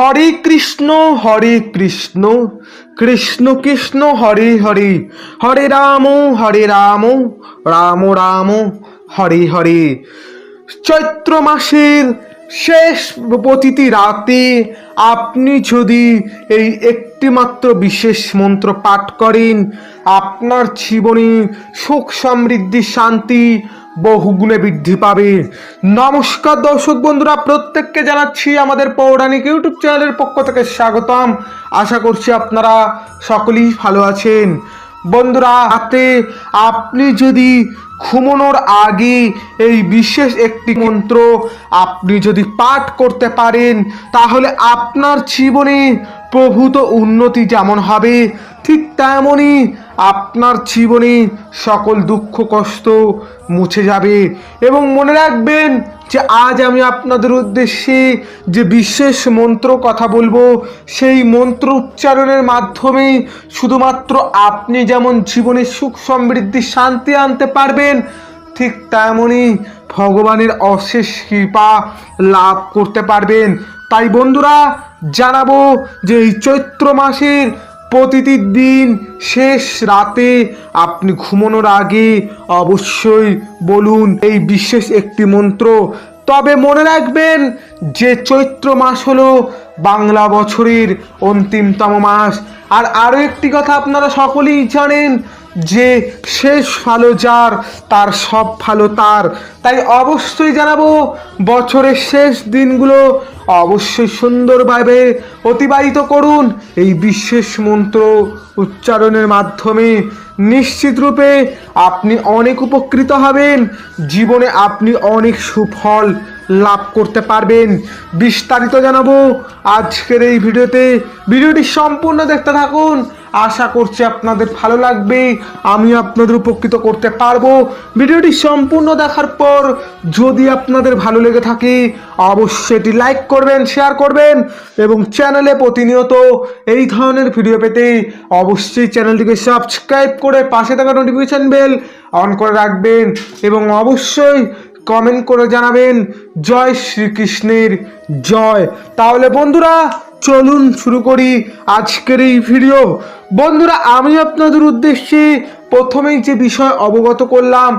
হরে কৃষ্ণ হরে কৃষ্ণ। কৃষ্ণ কৃষ্ণ, হরে হরে। হরে রাম হরে রাম। রাম রাম, হরে হরে। চৈত্র মাসের শেষ প্রতিটি রাতে আপনি যদি এই একটি মাত্র বিশেষ মন্ত্র পাঠ করেন, আপনার জীবনে সুখ সমৃদ্ধি, শান্তি বহুগুণে বৃদ্ধি পাবে। নমস্কার দর্শক বন্ধুরা, প্রত্যেককে জানাচ্ছি আমাদের পৌরাণিক ইউটিউব চ্যানেলের পক্ষ থেকে স্বাগতম। আশা করছি আপনারা সকলেই ভালো আছেন। বন্ধুরা হাতে আপনি যদি ঘুমানোর আগে এই বিশেষ একটি মন্ত্র আপনি যদি পাঠ করতে পারেন, তাহলে আপনার জীবনে প্রভূত উন্নতি যেমন হবে, ঠিক তেমনই আপনার জীবনে সকল দুঃখ, কষ্ট মুছে যাবে। এবং মনে রাখবেন যে আজ আমি আপনাদের উদ্দেশ্যে যে বিশেষ মন্ত্র কথা বলব, সেই মন্ত্র উচ্চারণের মাধ্যমে শুধুমাত্র আপনি যেমন জীবনে সুখ সমৃদ্ধি, শান্তি আনতে পারবেন, ঠিক তেমনই ভগবানের অশেষ কৃপা লাভ করতে পারবেন। তাই বন্ধুরা জানাব যে এই চৈত্র মাসের প্রতিটি দিন শেষ রাতে আপনি ঘুমানোর আগে অবশ্যই বলুন এই বিশেষ একটি মন্ত্র। তবে মনে রাখবেন যে চৈত্র মাস হলো বাংলা বছরের অন্তিমতম মাস। আর আরও একটি কথা আপনারা সকলেই জানেন যে শেষ ভালো যার, তার সব ভালো তার। তাই অবশ্যই জানাব, বছরের শেষ দিনগুলো অবশ্যই সুন্দরভাবে অতিবাহিত করুন। এই বিশেষ মন্ত্র উচ্চারণের মাধ্যমে নিশ্চিত রূপে আপনি অনেক উপকৃত হবেন। জীবনে আপনি অনেক সুফল লাভ করতে পারবেন। বিস্তারিত জানাব আজকের এই ভিডিওতে। ভিডিওটি সম্পূর্ণ দেখতে থাকুন। আশা করছি আপনাদের ভালো লাগবে। আমি আপনাদের উপকৃত করতে পারব। ভিডিওটি সম্পূর্ণ দেখার পর যদি আপনাদের ভালো লেগে থাকে, অবশ্যই এটি লাইক করবেন শেয়ার করবেন এবং চ্যানেলে প্রতিনিয়ত এই ধরনের ভিডিও পেতে অবশ্যই চ্যানেলটিকে সাবস্ক্রাইব করে পাশে থাকা নোটিফিকেশান বেল অন করে রাখবেন এবং অবশ্যই কমেন্ট করে জানাবেন, জয় শ্রীকৃষ্ণের জয়। তাহলে বন্ধুরা চলুন শুরু করি আজকের এই ভিডিও। বন্ধুরা, আমি আপনাদের উদ্দেশ্যে প্রথমেই যে বিষয় অবগত করলাম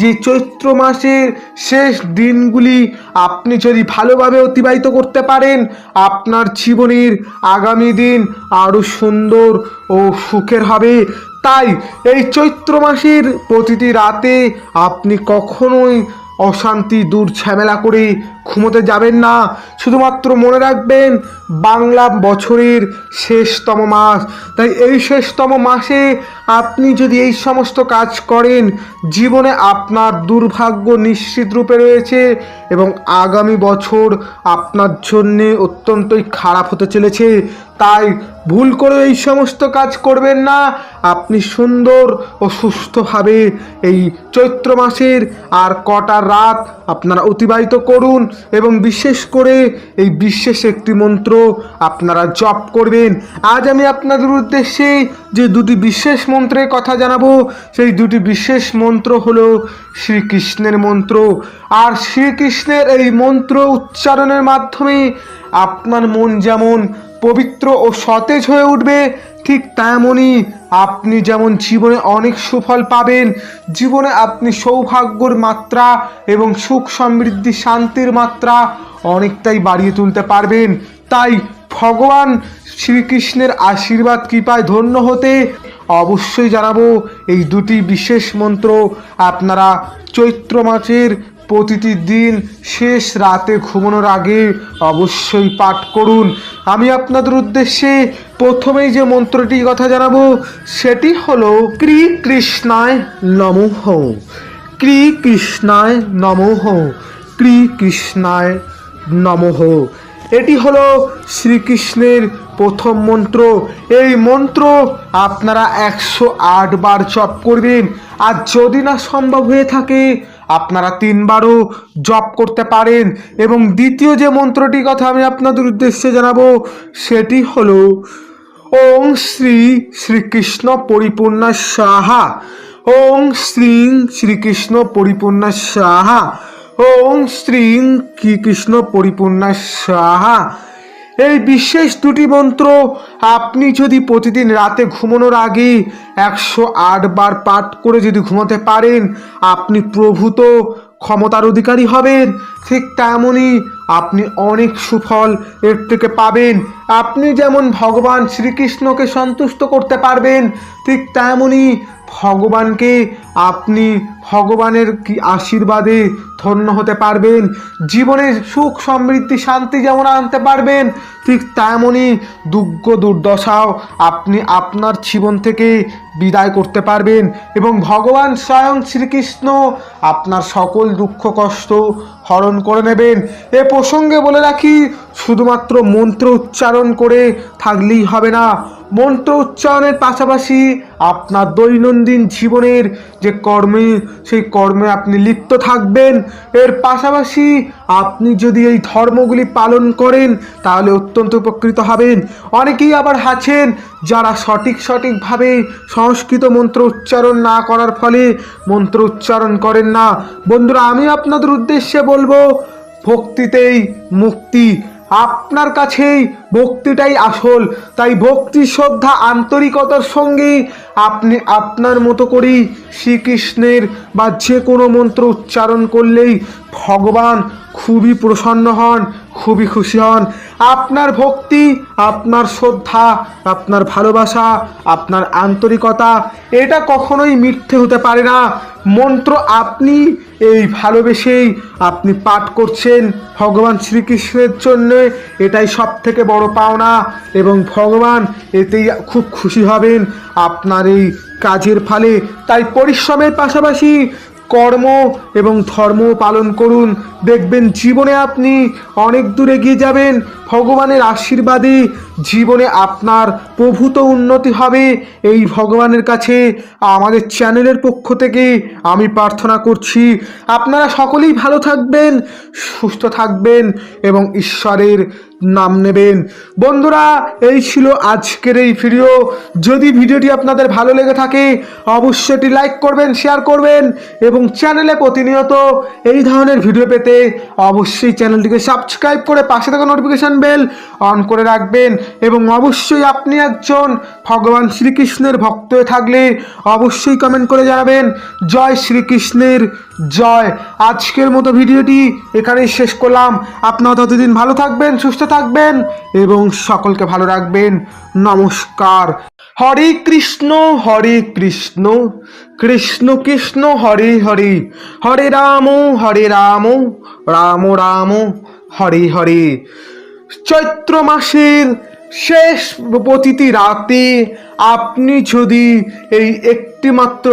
যে চৈত্র মাসের শেষ দিনগুলি আপনি যদি ভালোভাবে অতিবাহিত করতে পারেন, আপনার জীবনের আগামী দিন আরও সুন্দর ও সুখের হবে। তাই এই চৈত্র মাসের প্রতিটি রাতে আপনি কখনোই অশান্তি দূর ঝামেলা করে ঘুমোতে যাবেন না। শুধুমাত্র মনে রাখবেন, বাংলা বছরের শেষতম মাস। তাই এই শেষতম মাসে আপনি যদি এই সমস্ত কাজ করেন, জীবনে আপনার দুর্ভাগ্য নিশ্চিত রূপে রয়েছে এবং আগামী বছর আপনার জন্যে অত্যন্তই খারাপ হতে চলেছে। তাই ভুল করে এই সমস্ত কাজ করবেন না। আপনি সুন্দর ও সুস্থভাবে এই চৈত্র মাসের আর কটা রাত আপনারা অতিবাহিত করুন। এবং বিশেষ করে এই বিশেষ একটি মন্ত্র আপনারা জপ করবেন। আজ আমি আপনাদের উদ্দেশ্যে যে দুটি বিশেষ মন্ত্রের কথা জানাব, সেই দুটি বিশেষ মন্ত্র হলো শ্রীকৃষ্ণের মন্ত্র। আর শ্রীকৃষ্ণের এই মন্ত্র উচ্চারণের মাধ্যমে আপনার মন যেমন পবিত্র ও সতেজ হয়ে উঠবে ঠিক তেমনই আপনি যেমন জীবনে অনেক সুফল পাবেন, জীবনে আপনি সৌভাগ্যর মাত্রা এবং সুখ সমৃদ্ধি শান্তির মাত্রা অনেকটাই বাড়িয়ে তুলতে পারবেন। তাই ভগবান শ্রীকৃষ্ণের আশীর্বাদ কৃপায় ধন্য হতে অবশ্যই জানাব এই দুটি বিশেষ মন্ত্র। আপনারা চৈত্র মাসের প্রতিটি দিন শেষ রাতে ঘুমানোর আগে অবশ্যই পাঠ করুন। আমি আপনাদের উদ্দেশ্যে প্রথমেই যে মন্ত্রটির কথা জানাব, সেটি হলো, ক্রি কৃষ্ণায় নমঃ ক্রি কৃষ্ণায় নমঃ ক্রি কৃষ্ণায় নমঃ এটি হলো শ্রীকৃষ্ণের প্রথম মন্ত্র। এই মন্ত্র আপনারা একশো আট বার জপ করবেন। আর যদি না সম্ভব হয়ে থাকে, আপনারা তিনবারও জপ করতে পারেন। এবং দ্বিতীয় যে মন্ত্রটির কথা আমি আপনাদের উদ্দেশ্যে জানাব, সেটি হলো ওং শ্রী শ্রীকৃষ্ণ পরিপূর্ণ সাহা ওং শ্রী শ্রীকৃষ্ণ পরিপূর্ণ সাহা ওং শ্রী শ্রীকৃষ্ণ পরিপূর্ণ সাহা এই বিশেষ দুটি মন্ত্র আপনি যদি প্রতিদিন রাতে ঘুমানোর আগে একশো আট বার পাঠ করে যদি ঘুমাতে পারেন, আপনি প্রভূত ক্ষমতার অধিকারী হবেন। ঠিক তেমনই আপনি অনেক সুফল এর থেকে পাবেন। আপনি যেমন ভগবান শ্রীকৃষ্ণকে সন্তুষ্ট করতে পারবেন, ঠিক তেমনই ভগবানকে আপনি ভগবানের কি আশীর্বাদে ধন্য হতে পারবেন, জীবনে সুখ, সমৃদ্ধি, শান্তি যেমন আনতে পারবেন, ঠিক তেমনই দুঃখ দুর্দশাও আপনি আপনার জীবন থেকে বিদায় করতে পারবেন এবং ভগবান স্বয়ং শ্রীকৃষ্ণ আপনার সকল দুঃখ, কষ্ট হরণ করে নেবেন। এ প্রসঙ্গে বলে রাখি শুধুমাত্র মন্ত্র উচ্চারণ করে থাকলেই হবে না। মন্ত্র উচ্চারণের পাশাপাশি আপনার দৈনন্দিন জীবনের যে কর্মে, সেই কর্মে আপনি লিপ্ত থাকবেন। এর পাশাপাশি আপনি যদি এই ধর্মগুলি পালন করেন, তাহলে অত্যন্ত উপকৃত হবেন। অনেকেই আবার আছেন যারা সঠিক, সঠিকভাবে সংস্কৃত মন্ত্র উচ্চারণ না করার ফলে মন্ত্র উচ্চারণ করেন না। বন্ধুরা, আমি আপনাদের উদ্দেশ্যে বলব, ভক্তিতেই মুক্তি। আপনার কাছেই ভক্তিটাই আসল। তাই ভক্তি, শ্রদ্ধা, আন্তরিকতার সঙ্গে আপনি, আপনার মতো করেই শ্রীকৃষ্ণের বা যে কোনো মন্ত্র উচ্চারণ করলেই ভগবান খুবই প্রসন্ন হন, খুবই খুশি হন। আপনার ভক্তি, আপনার শ্রদ্ধা, আপনার ভালোবাসা, আপনার আন্তরিকতা, এটা কখনোই মিথ্যে হতে পারে না। মন্ত্র আপনি এই ভালোবেসেই আপনি পাঠ করছেন। ভগবান শ্রীকৃষ্ণের জন্য এটাই সব থেকে বড় পাওনা এবং ভগবান এতেই খুব খুশি হবেন আপনার এই কাজের ফলে। তাই পরিশ্রমের পাশাপাশি কর্ম এবং ধর্ম পালন করুন। দেখবেন জীবনে আপনি অনেক দূরে গিয়ে যাবেন। ভগবানের আশীর্বাদে জীবনে আপনার প্রভূত উন্নতি হবে। এই ভগবানের কাছে, আমাদের চ্যানেলের পক্ষ থেকে আমি প্রার্থনা করছি, আপনারা সকলেই ভালো থাকবেন, সুস্থ থাকবেন এবং ঈশ্বরের নাম নেবেন। বন্ধুরা, এই ছিল আজকের এই ভিডিও যদি ভিডিওটি আপনাদের ভালো লেগে থাকে, অবশ্যই এটি লাইক করবেন শেয়ার করবেন এবং চ্যানেলে প্রতিনিয়ত এই ধরনের ভিডিও পেতে অবশ্যই চ্যানেলটিকে সাবস্ক্রাইব করে পাশে থাকা নোটিফিকেশান বেল অন করে রাখবেন। এবং অবশ্যই আপনি একজন ভগবান শ্রীকৃষ্ণের ভক্ত হয়ে থাকলে অবশ্যই কমেন্ট করে জানাবেন। জয় শ্রীকৃষ্ণের জয়। আজকের মতো ভিডিওটি এখানেই শেষ করলাম। আপনারা ততদিন ভালো থাকবেন, সুস্থ থাকবেন এবং সকলকে ভালো রাখবেন। নমস্কার। হরে কৃষ্ণ হরে কৃষ্ণ। কৃষ্ণ কৃষ্ণ, হরে হরে। হরে রাম হরে রাম। রাম রাম, হরে হরে। চৈত্র মাসের শেষ প্রতিটি রাতে আপনি যদি এই একটি মাত্র